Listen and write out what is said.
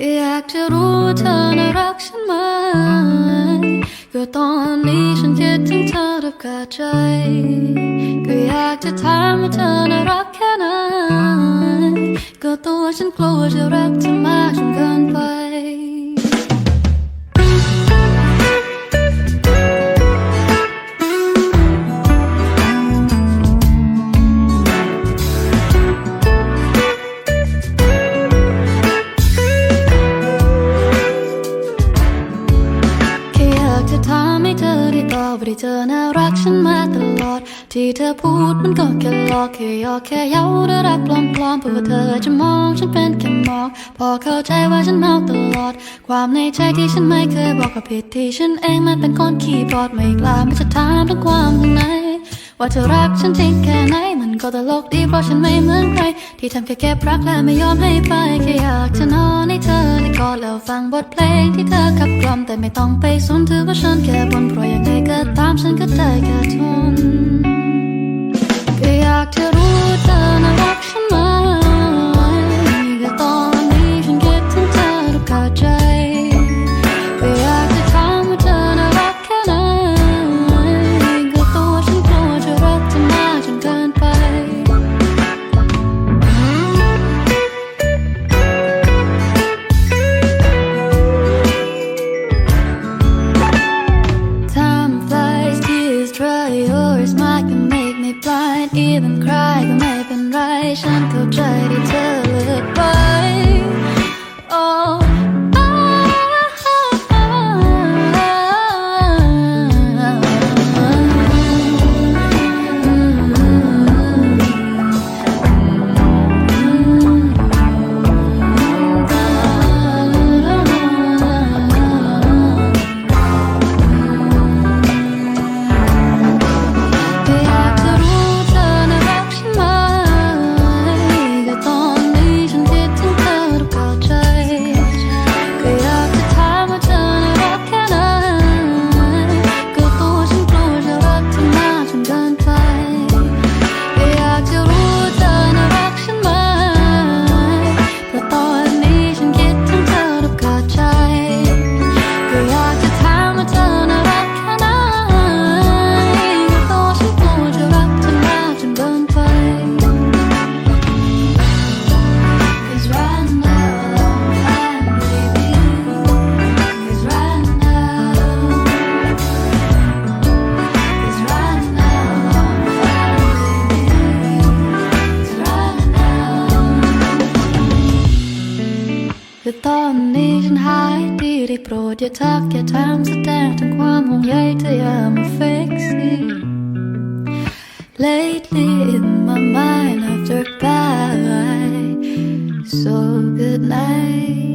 อยากจะรู้เธอน่ารักฉันไหมก็ตอนนี้ฉันคิดถึงเธอรับกาใจ ก็อยากจะถามว่าเธอน่ารักแค่ไหนก็ตัวฉันกลัวจะรักเธอ เธอน่ารักฉันมาตลอด ที่เธอพูดมันก็แค่หลอกแค่ยอกแค่เย้าและรักปลอมๆเพื่อเธอจะมองฉันเป็นแค่มอง พอเข้าใจว่าฉันเมาตลอด ความในใจที่ฉันไม่เคยบอกกับผิดที่ฉันเองมันเป็นคนขี้บอดไม่กล้าไม่จะถามถึงความข้างในว่าเธอรักฉันจริงแค่ไหน ก็ตลกดีเพราะฉันไม่เหมือนใคร ที่ทำแค่เก็บรักและไม่ยอมให้ไปแค่อยากจะนอนให้เธอได้กอดแล้วฟังบทเพลงที่เธอขับกล่อมแต่ไม่ต้องไปสนถือว่าฉันแค่บนเพราะยังไงก็ตามฉันก็ได้แค่ทนก็อยากจะรู้ ฉันเข้าใจที่เธอ Jag tar en liten haj, dit i bråd Jag tackar tarmsatän, tänk om hon hjälpte jag med fixi Lately in my mind after bye So good night.